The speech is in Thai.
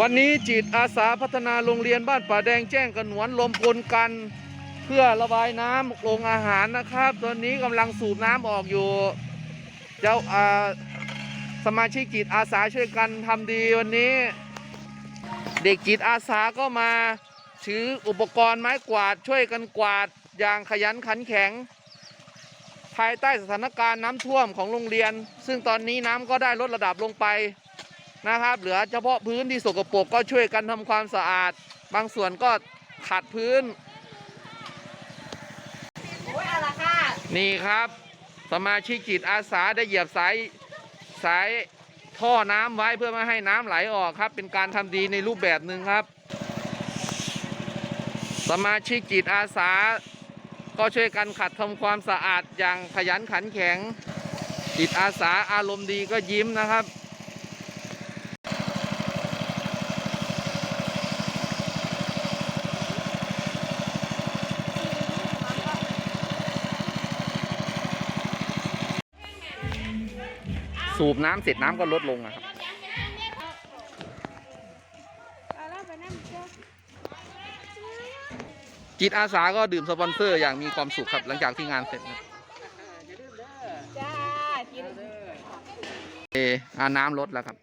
วันนี้จิตอาสาพัฒนาโรงเรียนบ้านป่าแดงแจ้งกันหนวนลมพลกัน เพื่อระบายน้ำโรงอาหารนะครับ ตอนนี้กำลังสูบน้ำออกอยู่ เจ้าอาสมาชิกจิตอาสาช่วยกันทำดีวันนี้ เด็กจิตอาสาก็มาถืออุปกรณ์ไม้กวาดช่วยกันกวาดอย่างขยันขันแข็ง ภายใต้สถานการณ์น้ำท่วมของโรงเรียน ซึ่งตอนนี้น้ำก็ได้ลดระดับลงไป นะครับ เหลือเฉพาะพื้นที่สกปรกก็ช่วยกันทำความสะอาด บางส่วนก็ขัดพื้น นี่ครับสมาชิกจิตอาสาได้เหยียบสายสายท่อน้ำไว้เพื่อไม่ให้น้ำไหลออกครับ เป็นการทำดีในรูปแบบหนึ่งครับ สมาชิกจิตอาสา ก็ช่วยกันขัดทำความสะอาดอย่างขยันขันแข็ง จิตอาสาอารมณ์ดีก็ยิ้มนะครับ สูบน้ำเสร็จน้ำก็ลดลงนะครับจิตอาสาก็ดื่มสปอนเซอร์อย่างมีความสุขครับหลังจากที่งานเสร็จนะจ้ากินเอออ่าน้ำลดแล้วครับ